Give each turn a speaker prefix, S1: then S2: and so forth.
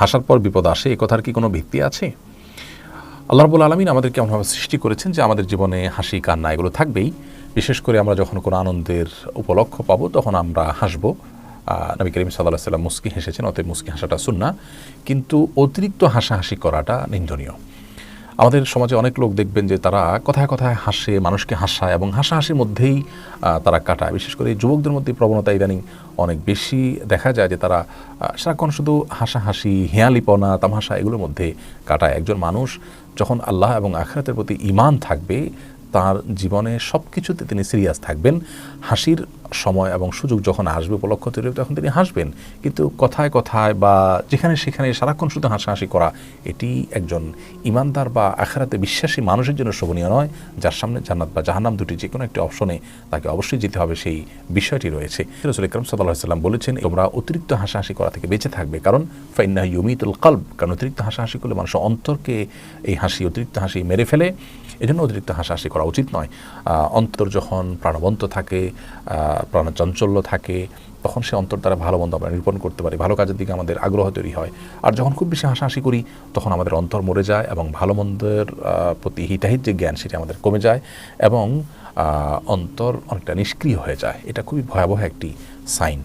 S1: হাসার পর বিপদ আসে, এ কথার কি কোনো ভিত্তি আছে? আল্লাহ রবুল আলমিন আমাদের কেমনভাবে সৃষ্টি করেছেন যে আমাদের জীবনে হাসি, কান্না এগুলো থাকবেই। বিশেষ করে আমরা যখন কোনো আনন্দের উপলক্ষ পাবো, তখন আমরা হাসবো। নবী করিম সাল্লাহ সাল্লাম মুস্কি হেসেছেন, অতএব মুস্কি হাসাটা শুননা কিন্তু অতিরিক্ত হাসাহাসি করাটা নিন্দনীয়। আমাদের সমাজে অনেক লোক দেখবেন যে তারা কথায় কথায় হাসে, মানুষকে হাসায় এবং হাসাহাসির মধ্যেই তারা কাটায়। বিশেষ করে যুবকদের মধ্যে প্রবণতা ইদানিং অনেক বেশি দেখা যায় যে তারা সারাক্ষণ শুধু হাসাহাসি, হেয়ালিপনা, তামাশা এগুলোর মধ্যে কাটায়। একজন মানুষ যখন আল্লাহ এবং আখরাতের প্রতি ইমান থাকবে তার জীবনে সব কিছুতে তিনি সিরিয়াস থাকবেন। হাসির সময় এবং সুযোগ যখন আসবে উপলক্ষ তৈরি তখন তিনি হাসবেন। কিন্তু কথায় কথায় বা যেখানে সেখানে সারাক্ষণ শুধু হাসাহাসি করা, এটি একজন ইমানদার বা আখেরাতে বিশ্বাসী মানুষের জন্য শোভনীয় নয়। যার সামনে জান্নাত বা জাহান্নাম দুটি যে কোনো একটি অপশনে তাকে অবশ্যই যেতে হবে, সেই বিষয়টি রয়েছে। রসুল ইকরম সাল্লাহ সাল্লাম বলেছেন, তোমরা অতিরিক্ত হাসাহাসি করা থেকে বেঁচে থাকবে। কারণ ফাইন্না ইউমিতুল কাল্ব কারণ অতিরিক্ত হাসাহাসি করলে মানুষ অন্তরকে এই হাসি, অতিরিক্ত হাসি মেরে ফেলে। এজন্য অতিরিক্ত হাসাহাসি করা উচিত নয়। অন্তর যখন প্রাণবন্ত থাকে প্রাণচাঞ্চল্য থাকে, তখন সে অন্তর দ্বারা ভালো মন্দ আমরা নিরূপণ করতে পারি। ভালো কাজের দিকে আমাদের আগ্রহ তৈরি হয়। আর যখন খুব বেশি হাসাহাসি করি, তখন আমাদের অন্তর মরে যায় এবং ভালো মন্দের প্রতি হিতাহিত যে জ্ঞান, সেটি আমাদের কমে যায় এবং অন্তর অনেকটা নিষ্ক্রিয় হয়ে যায়। এটা খুবই ভয়াবহ একটি সাইন।